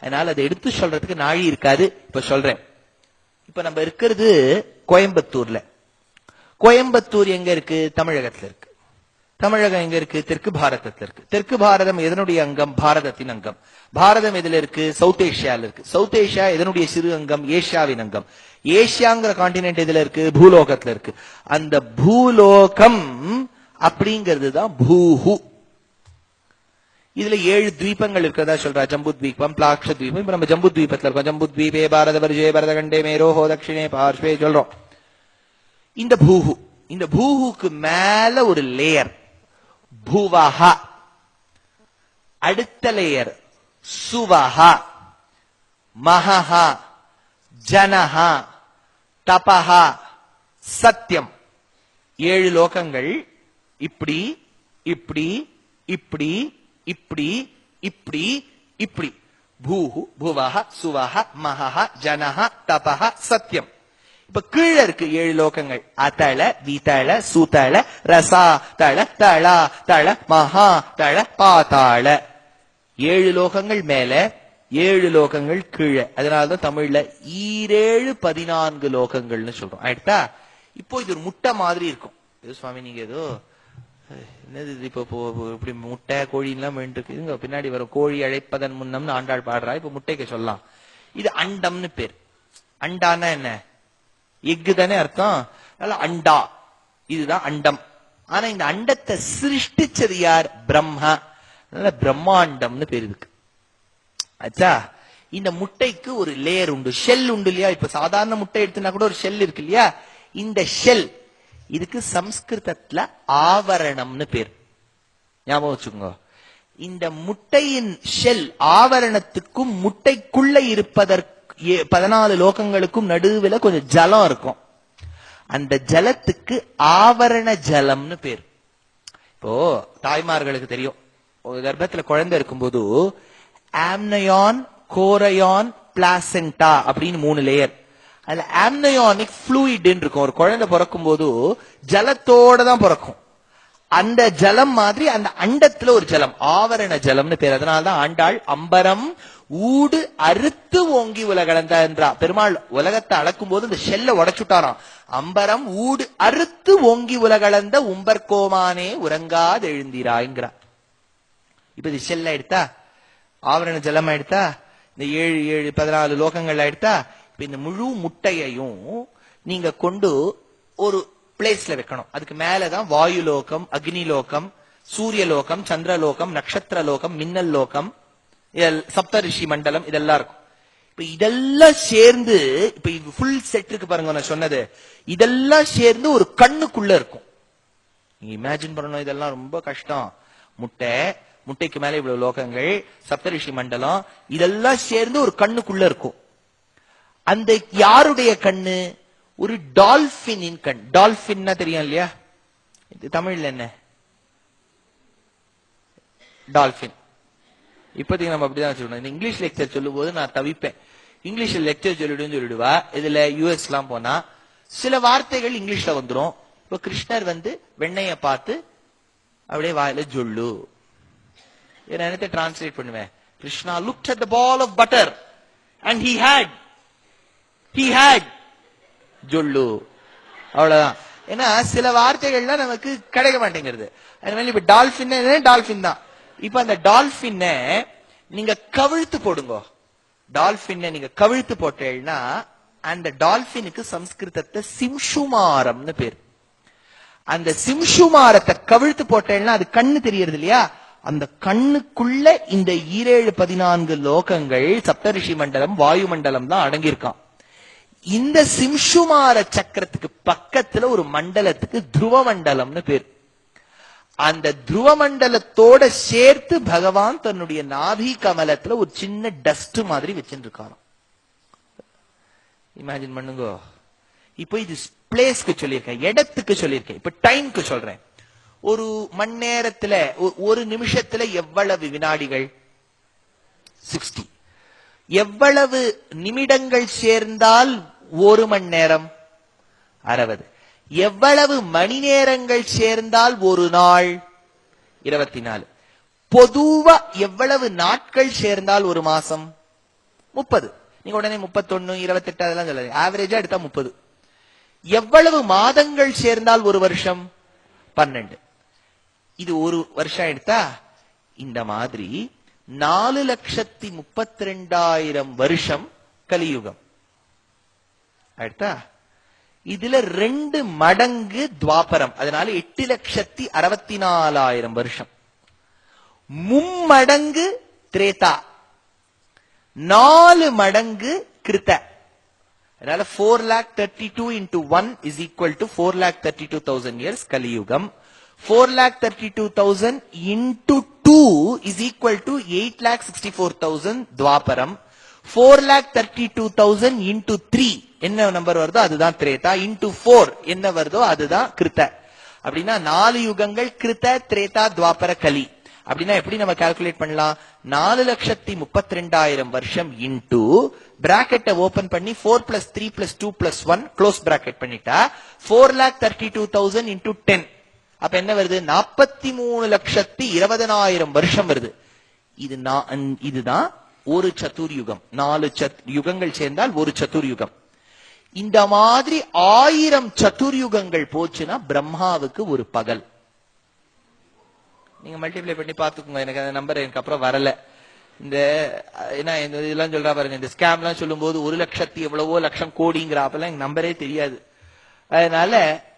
அதனால அதை எடுத்து சொல்றதுக்கு நாழி இருக்காது. இப்ப சொல்றேன். இப்ப நம்ம இருக்கிறது கோயம்புத்தூர்ல. கோயம்புத்தூர் எங்க இருக்கு? தமிழகத்துல இருக்கு. தமிழகம் எங்க இருக்கு? தெற்கு பாரதத்துல இருக்கு. தெற்கு பாரதம் எதனுடைய அங்கம்? பாரதத்தின் அங்கம். பாரதம் எதுல இருக்கு? சவுத் ஏஷியால இருக்கு. சவுத் ஏஷியா எதனுடைய சிறு அங்கம்? ஏஷியாவின் அங்கம். ஏஷியாங்கிற காண்டினென்ட் எதுல இருக்கு? பூலோகத்துல இருக்கு. அந்த பூலோகம் அப்படிங்கிறது தான் பூஹு. இதுல ஏழு தீபங்கள் இருக்கிறதா சொல்றா? ஜம்பு தீபம் பிளாக்ஷ தீபம் இப்ப நம்ம ஜம்பு தீபத்துல இருக்கோம் ஜம்பு தீபே பாரத வர்ஜயபாரத கண்டே மேரோஹோ தட்சிணே பார்ஷ்வே சொல்றோம். இந்த பூஹு இந்த பூஹுக்கு மேல ஒரு லேயர் பூவஹா. அடுத்த லேயர் சுவஹா. மகஹா ஜனஹா. தபஹா. சத்தியம் ஏழு லோகங்கள். இப்படி இப்படி இப்படி இப்படி இப்படி இப்படி. பூஹு புவஹ சுவஹ மகஹ ஜனஹ தபஹ சத்தியம் இப்ப கீழே இருக்கு ஏழு லோகங்கள். அதள விதள சுதள ரசா தள தளா தள மகா தள பாதாள. ஏழு லோகங்கள் மேல ஏழு லோகங்கள் கீழே. அதனாலதான் தமிழ்ல ஈரேழு பதினான்கு லோகங்கள்னு சொல்றோம். ஆயிட்டா இப்போ இது ஒரு முட்டை மாதிரி இருக்கும். ஏதோ சுவாமி நீங்க ஏதோ என்னது இது? இப்போ இப்படி முட்டை கோழி எல்லாம் இருக்கு. இங்க பின்னாடி வரும். கோழி அழைப்பதன் முன்னம்னு ஆண்டாள் பாடுறா. இப்ப முட்டைக்கு சொல்லலாம். இது அண்டம்னு பேர். அண்டான்னா என்ன? எக்கு தானே அர்த்தம். அதனால அண்டா. இதுதான் அண்டம். ஆனா இந்த அண்டத்தை சிருஷ்டிச்சது யார்? பிரம்மா. அதனால பிரம்மாண்டம்னு பேர் இருக்கு அச்சா. இந்த முட்டைக்கு ஒரு லேயர் உண்டு. ஷெல் உண்டு இல்லையா? இப்ப சாதாரண முட்டை எடுத்துனா கூட ஒரு ஷெல் இருக்கு இல்லையா? இந்த ஷெல் இதுக்கு சம்ஸ்கிருதத்துல ஆவரணம்னு பேர். ஞாபகம் வச்சுக்கோங்க. இந்த முட்டையின் ஷெல் ஆவரணத்துக்கும் முட்டைக்குள்ள இருப்பதற்கு ஏ- பதினாலு லோகங்களுக்கும் நடுவுல கொஞ்சம் ஜலம் இருக்கும். அந்த ஜலத்துக்கு ஆவரண ஜலம்னு பேர். இப்போ தாய்மார்களுக்கு தெரியும். ஒரு கர்ப்பத்துல குழந்தை இருக்கும்போது ஆம்னயான் கோரயான் பிளாசென்டா அப்படின்னு மூணு லேயர் அதுல ஆம்னயோனிக் ஃப்ளூயிட்னு இருக்கும். ஒரு குழந்தை பிறக்கும் போது ஜலத்தோட தான் பிறக்கும். அந்த ஜலம் மாதிரி அந்த அண்டத்துல ஒரு ஜலம் ஆவரண ஜலம்னு பேர். அதனாலதான் ஆண்டாள் அம்பரம் ஊடு அறுத்து ஓங்கி உலகளந்த என்றா பெருமாள் உலகத்தை அளக்கும் போது இந்த ஷெல்ல உடைச்சுட்டாராம். அம்பரம் ஊடு அறுத்து ஓங்கி உலகளந்த உம்பர்கோமானே உறங்காது எழுந்திராய்ங்கிறா. இப்ப இது ஷெல்ல எடுத்தா ஆவரண ஜலம் எடுத்தா இந்த ஏழு ஏழு பதினாலு லோகங்கள் எடுத்தா இந்த முழு முட்டையையும் நீங்க கொண்டு ஒரு பிளேஸ்ல வைக்கணும். அதுக்கு மேலதான் வாயு லோகம் அக்னி லோகம் சூரிய லோகம் சந்திரலோகம் நட்சத்திர லோகம் மின்னல் லோகம் சப்தரிஷி மண்டலம் இதெல்லாம் இருக்கும். இப்ப இதெல்லாம் சேர்ந்து இப்ப ஃபுல் செட் இருக்கு பாருங்க நான் சொன்னது. இதெல்லாம் சேர்ந்து ஒரு கண்ணுக்குள்ள இருக்கும். நீங்க இமேஜின் பண்ணணும் இதெல்லாம் ரொம்ப கஷ்டம். முட்டை முட்டைக்கு மேல இவ்வளவு லோகங்கள் சப்தரிஷி மண்டலம் இதெல்லாம் சேர்ந்து ஒரு கண்ணுக்குள்ள இருக்கும். அந்த யாருடைய கண்ணு? ஒரு டால்பினின் கண். டால்பின்னா தெரியும் இல்லையா? இது தமிழ்ல என்ன? டால்பின் இப்போதைக்கு நம்ம அப்படிதான் வச்சுக்கணும். இந்த இங்கிலீஷ் லெக்சர் சொல்லும் போது நான் தவிப்பேன். இங்கிலீஷ்ல லெக்சர் சொல்லிடுன்னு சொல்லிடுவா. இதுல யூஎஸ் எல்லாம் போனா சில வார்த்தைகள் இங்கிலீஷ்ல வந்துடும் இப்போ கிருஷ்ணர் வந்து வெண்ணைய பார்த்து அப்படியே வாயில ஜொல்லு இதை என்னத்தை டிரான்ஸ்லேட் பண்ணுவேன்? Krishna look at the ball of butter and he ate he ate ஜொல்லு. அவ்வளவுதான். ஏன்னா சில வார்த்தைகள்லாம் நமக்கு கிடைக்க மாட்டேங்கிறது. அதனால இப்ப டால்பின் டால்பின் தான். இப்ப அந்த டால்பின்ன நீங்க கவிழ்த்து போடுங்க. டால்பின் நீங்க கவிழ்த்து போட்டேன்னா அந்த டால்பினுக்கு சம்ஸ்கிருதத்தை சிம்ஷுமாரம்னு பேர். அந்த சிம்ஷுமாரத்தை கவிழ்த்து போட்டேன்னா அது கண்ணு தெரியறது இல்லையா? அந்த கண்ணுக்குள்ள இந்த ஈரேழு பதினான்கு லோகங்கள் சப்தரிஷி மண்டலம் வாயு மண்டலம் தான் அடங்கியிருக்கான். இந்த சிம்ஷுமார சக்கரத்துக்கு பக்கத்துல ஒரு மண்டலத்துக்கு துருவ மண்டலம்னு பேர். அந்த துருவ மண்டலத்தோட சேர்த்து பகவான் தன்னுடைய நாபி கமலத்துல ஒரு சின்ன டஸ்ட் மாதிரி வச்சுருக்காராம் இமேஜின் பண்ணுங்க. இப்போ இது பிளேஸ்க்கு சொல்லியிருக்கேன் இடத்துக்கு சொல்லியிருக்கேன் இப்ப டைம்க்கு சொல்றேன். ஒரு மணி நேரத்துல ஒ- ஒரு நிமிஷத்துல எவ்வளவு வினாடிகள்? சிக்ஸ்டி எவ்வளவு நிமிடங்கள் சேர்ந்தால் ஒரு மணி நேரம்? அறுபது. எவ்வளவு மணி நேரங்கள் சேர்ந்தால் ஒரு நாள்? இருபத்தி நாலு பொதுவா எவ்வளவு நாட்கள் சேர்ந்தால் ஒரு மாசம்? முப்பது. நீங்க உடனே முப்பத்தொன்னு இருபத்தெட்டு அதெல்லாம் சொல்லாது ஆவரேஜா எடுத்தா முப்பது. எவ்வளவு மாதங்கள் சேர்ந்தால் ஒரு வருஷம்? பன்னெண்டு. இது ஒரு வருஷம் எடுத்தா இந்த மாதிரி நாலு லட்சத்தி முப்பத்தி ரெண்டாயிரம் வருஷம் கலியுகம். ஆயிட்டா இதுல ரெண்டு மடங்கு துவாபரம். அதனால எட்டு லட்சத்தி அறுபத்தி நாலாயிரம் வருஷம். மும்மடங்கு திரேதா. நாலு மடங்கு கிருத்த. அதனால four lakh thirty two into one is equal to four lakh thirty two thousand years கலியுகம். Four lakh thirty two thousand into two is equal to eight lakh sixty four thousand துவாபரம். Four lakh thirty two thousand into three என்ன நம்பர் வருதோ அதுதான் Treta. Into four என்ன வருதோ அதுதான் கிருத்த. அப்படின்னா நாலு யுகங்கள் கிருத்த திரேதா துவாபர கலி. அப்படின்னா எப்படி நம்ம கால்குலேட் பண்ணலாம்? நாலு லட்சத்தி முப்பத்தி ரெண்டாயிரம் வருஷம் இன்டூ பிராக்கெட்டை ஓபன் பண்ணி four plus three plus two plus one close bracket பண்ணிட்டா four lakh thirty two thousand into ten அப்ப என்ன வருது? நாற்பத்தி மூணு லட்சத்தி இருபதனாயிரம் வருஷம் வருது. இது நான் இதுதான் ஒரு சதுர்யுகம் நாலு சத் யுகங்கள் சேர்ந்தால் ஒரு சதுர்யுகம் இந்த மாதிரி ஆயிரம் சதுர்யுகங்கள் போச்சுன்னா பிரம்மாவுக்கு ஒரு பகல். நீங்க மல்டிப்ளை பண்ணி பாத்துக்கோங்க எனக்கு அந்த நம்பர் எனக்கு அப்புறம் வரல. இந்த என்ன இந்த இதெல்லாம் சொல்றா பாருங்க. இந்த ஸ்கேம் எல்லாம் சொல்லும் போது ஒரு லட்சத்தி எவ்வளவோ லட்சம் கோடிங்கிறப்பெல்லாம் எனக்கு நம்பரே தெரியாது. அதனால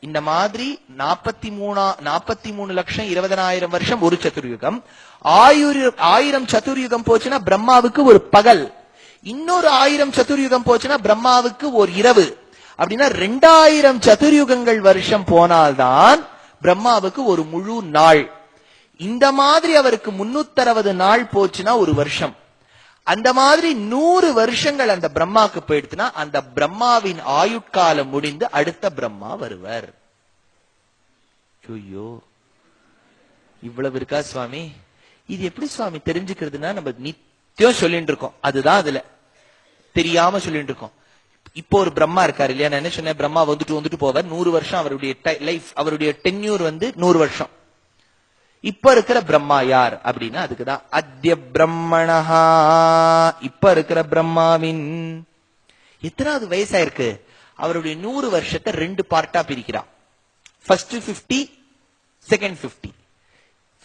இந்த மாதிரி நாற்பத்தி மூணா நாற்பத்தி மூணு லட்சம் இருபதனாயிரம் வருஷம் ஒரு சதுர்யுகம். ஆயிரம் ஆயிரம் சதுர்யுகம் போச்சுன்னா பிரம்மாவுக்கு ஒரு பகல். இன்னொரு ஆயிரம் சதுர்யுகம் போச்சுன்னா பிரம்மாவுக்கு ஒரு இரவு. அப்படின்னா ரெண்டாயிரம் சதுர்யுகங்கள் வருஷம் போனால்தான் பிரம்மாவுக்கு ஒரு முழு நாள். இந்த மாதிரி அவருக்கு முன்னூத்தறுபது நாள் போச்சுன்னா ஒரு வருஷம். அந்த மாதிரி நூறு வருஷங்கள் அந்த பிரம்மாக்கு போயிடுச்சுன்னா அந்த பிரம்மாவின் ஆயுட்காலம் முடிந்து அடுத்த பிரம்மா வருவர். ஐயோ. இவ்வளவு இருக்கா சுவாமி? இது எப்படி சுவாமி தெரிஞ்சுக்கிறதுனா நம்ம நித்தியம் சொல்லிட்டு இருக்கோம். அதுதான் அதுல. தெரியாம சொல்லிட்டு இருக்கோம். இப்போ ஒரு பிரம்மா இருக்காரு இல்லையா? நான் என்ன சொன்னேன்? பிரம்மா வந்துட்டு வந்துட்டு போவார். நூறு வருஷம் அவருடைய லைஃப் அவருடைய டென்யூர் வந்து நூறு வருஷம். இப்ப இருக்கிற பிரம்மா யார் அப்படின்னா அதுக்குதான். அத்ய பிரம்மணஹா. இப்ப இருக்கிற பிரம்மாவின். எத்தனாவது வயசாயிருக்கு? அவருடைய நூறு வருஷத்தை ரெண்டு பார்ட்டா பிரிக்கிறான். ஃபர்ஸ்ட் 50 செகண்ட் 50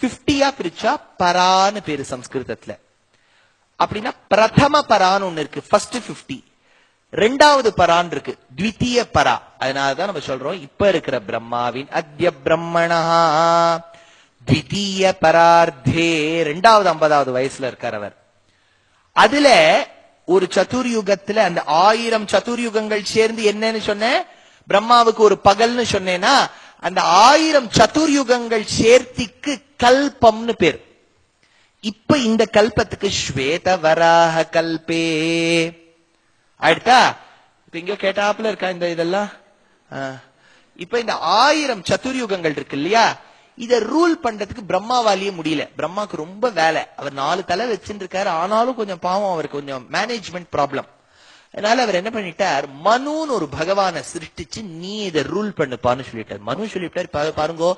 பிப்டியா பிரிச்சா பரான்னு பேரு சம்ஸ்கிருதத்துல. அப்படின்னா பிரதம பரான்னு ஒண்ணு இருக்கு. ஃபர்ஸ்ட் 50 ரெண்டாவது பரான் இருக்கு. த்விதீய பரா. அதனாலதான் நம்ம சொல்றோம் இப்ப இருக்கிற பிரம்மாவின் அத்ய பிரம்மணஹா. த்விதீய பரார்த்தே ரெண்டாவது ஐம்பதாவது வயசுல இருக்கார் அவர். அதுல ஒரு சதுர்யுகத்துல அந்த ஆயிரம் சதுர்யுகங்கள் சேர்ந்து என்னன்னு சொன்னேன் பிரம்மாவுக்கு ஒரு பகல்னு சொன்னேன்னா அந்த ஆயிரம் சதுர்யுகங்கள் சேர்த்திக்கு கல்பம்னு பேர். இப்ப இந்த கல்பத்துக்கு ஸ்வேத வராக கல்பே. ஆயிடுதா இப்ப இங்க கேட்டாப்புல இருக்கா இந்த இதெல்லாம்? ஆ. இப்ப இந்த ஆயிரம் சதுர்யுகங்கள் இருக்கு இல்லையா? இத ரூல் பண்றதுக்கு பிரம்மாவாலேயே முடியல. பிரம்மாக்கு ரொம்ப வேலை. அவர் நாலு தலை வச்சுருக்காரு ஆனாலும் கொஞ்சம் பாவம் அவருக்கு. கொஞ்சம் மேனேஜ்மெண்ட் ப்ராப்ளம் அதனால அவர் என்ன பண்ணிட்டார்? மனுன்னு ஒரு பகவானை சிருஷ்டிச்சு நீ இதை ரூல் பண்ணுப்பான்னு சொல்லிட்டார். மனு சொல்லிட்டார் பா- பாருங்கோ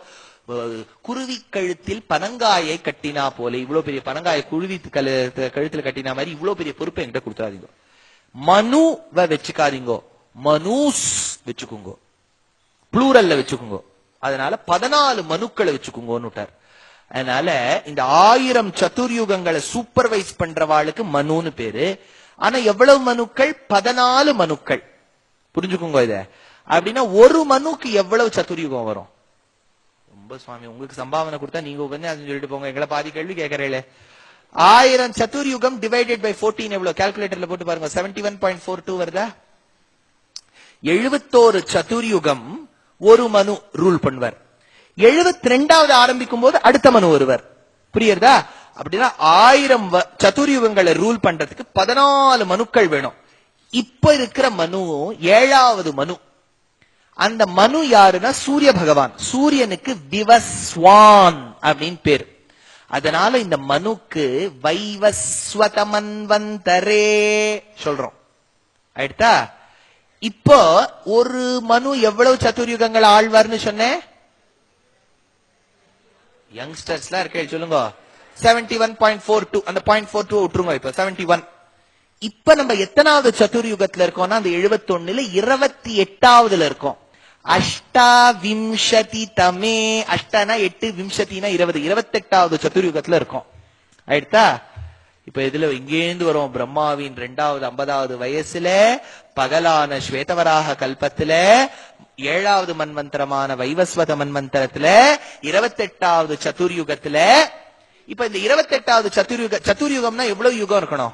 குருவி கழுத்தில் பனங்காயை கட்டினா போல இவ்வளவு பெரிய பனங்காயை குருவி கழுத்துல கட்டினா மாதிரி இவ்வளவு பெரிய பொறுப்பை என்கிட்ட கொடுத்தாதீங்க மனுவை வச்சுக்காதீங்கோ. மனூஸ் வச்சுக்கோங்க. ப்ளூரல்ல வச்சுக்கோங்க. அதனால பதினாலு மனுக்களை வச்சுக்கோங்கன்னு அதனால இந்த ஆயிரம் சதுர்யுகங்களை சூப்பர்வைஸ் பண்றவாளுக்கு மனுன்னு பேரு. ஆனா எவ்வளவு மனுக்கள்? பதினாலு மனுக்கள். புரிஞ்சுக்கோங்க இத. அப்படின்னா ஒரு மனுக்கு எவ்வளவு சதுர்யுகம் வரும்? ரொம்ப சுவாமி உங்களுக்கு சம்பாவனை கொடுத்தா நீங்க உபன்யாசம் சொல்லிட்டு போங்க. எங்களை பாதி கேள்வி கேட்கறீங்களே ஆயிரம் சதுர்யுகம் டிவைடட் பை 14 எவ்வளவு? கால்குலேட்டர்ல போட்டு பாருங்க. Seventy one point four two வருதா? எழுபத்தோரு சதுர்யுகம் ஒரு மனு ரூல் பண்ணுவார். எழுபத்தி ரெண்டாவது ஆரம்பிக்கும் போது அடுத்த மனு வருவர். புரியுறதா? அப்படின்னா ஆயிரம் வ- சதுர்யுகங்களை ரூல் பண்றதுக்கு பதினாலு மனுக்கள் வேணும். இப்ப இருக்கிற மனு ஏழாவது மனு. அந்த மனு யாருன்னா சூரிய பகவான். சூரியனுக்கு விவஸ்வான் அப்படின்னு பேர். அதனால இந்த மனுக்கு வைவஸ்வதமன்வந்தரே சொல்றோம். ஆயிடுதா இப்போ ஒரு மனு எவ்வளவு சதுர்யுகங்கள் ஆழ்வார்னு சொன்னேன் யங்ஸ்டர்ஸ்லாம் இருக்கே சொல்லுங்க. Seventy one point four two அந்த பாயிண்ட் ஃபோர் டூ விட்டுருங்க இப்ப செவன்டி ஒன் இப்ப நம்ம எத்தனாவது சதுர்யுகத்துல இருக்கோம்னா அந்த 71 இருபத்தி எட்டாவதுல இருக்கோம். அஷ்டா விம்சதி தமே அஷ்டனா எட்டு விம்சதினா இருபது. இருபத்தெட்டாவது சதுர்யுகத்துல இருக்கோம். ஆயிடுதா இப்ப இதுல இங்கேந்து வரும்? பிரம்மாவின் ரெண்டாவது ஐம்பதாவது வயசுல பகலான ஸ்வேதவராக கல்பத்துல ஏழாவது மன்மந்திரமான வைவஸ்வத மன்மந்திரத்துல இருபத்தெட்டாவது சதுர்யுகத்துல. இப்ப இந்த இருபத்தெட்டாவது சதுர்யுக சதுர்யுகம்னா எவ்வளவு யுகம் இருக்கணும்?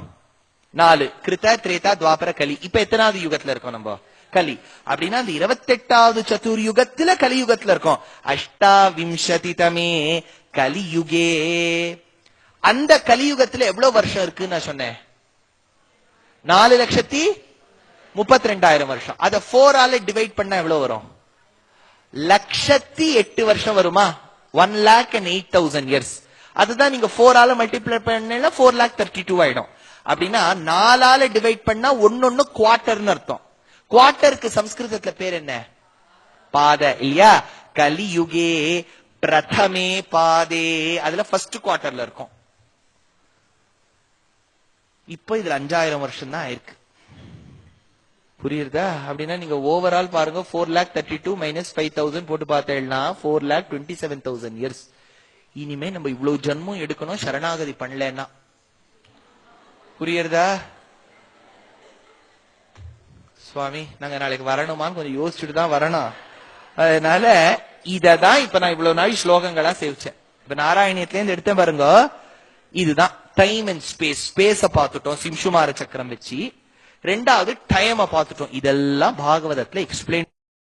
நாலு. கிருத்த திரேதா துவாபர கலி. இப்ப எத்தனாவது யுகத்துல இருக்கோம் நம்ம? கலி. அப்படின்னா அந்த இருபத்தெட்டாவது சதுர்யுகத்துல கலியுகத்துல இருக்கோம். அஷ்டாவிம்சதி தமே கலியுகே. அந்த கலியுகத்துல எவ்வளவு வருஷம் இருக்குன்னு நான் சொன்னேன்? நாலு லட்சத்தி முப்பத்தி ரெண்டாயிரம் வருஷம். அத போர் ஆல டிவைட் பண்ணா எவ்வளவு வரும்? லட்சத்தி எட்டு வருஷம் வருமா? One lakh and eight thousand years அதுதான் நீங்க போர் ஆல மல்டிப்ளை பண்ணல ஃபோர் லேக் தேர்ட்டி டூ ஆயிடும். அப்படின்னா நாலால டிவைட் பண்ணா ஒன்னொன்னு குவார்டர்னு அர்த்தம். குவார்டருக்கு சம்ஸ்கிருதத்துல பேர் என்ன? பாத இல்லையா? கலியுகே பிரதமே பாதே. அதுல ஃபர்ஸ்ட் குவார்டர்ல இருக்கும். இப்போ இதுல அஞ்சாயிரம் வருஷம் தான் ஆயிருக்கு புரியுறதா? அப்படின்னா நீங்க ஓவரால் பாருங்க four lakh thirty two minus five thousand போட்டு பார்த்தேன்னா four lakh twenty seven thousand years இனிமே நம்ம இவ்வளவு ஜென்மம் எடுக்கணும் சரணாகதி பண்ணலன்னா. புரியுறதா? சுவாமி நாங்க நாளைக்கு வரணுமான்னு கொஞ்சம் யோசிச்சுட்டு தான் வரணும். அதனால இததான் இப்ப நான் இவ்வளவு நாள் ஸ்லோகங்களா சேவிச்சேன். இப்ப நாராயணியத்துல இருந்து எடுத்தேன் பாருங்க இதுதான். டைம் அண்ட் ஸ்பேஸ் ஸ்பேஸ பார்த்துட்டோம் சிம்சுமார சக்கரம் வச்சு. ரெண்டாவது டைம பார்த்துட்டோம். இதெல்லாம் பாகவதத்துல எக்ஸ்பிளைன்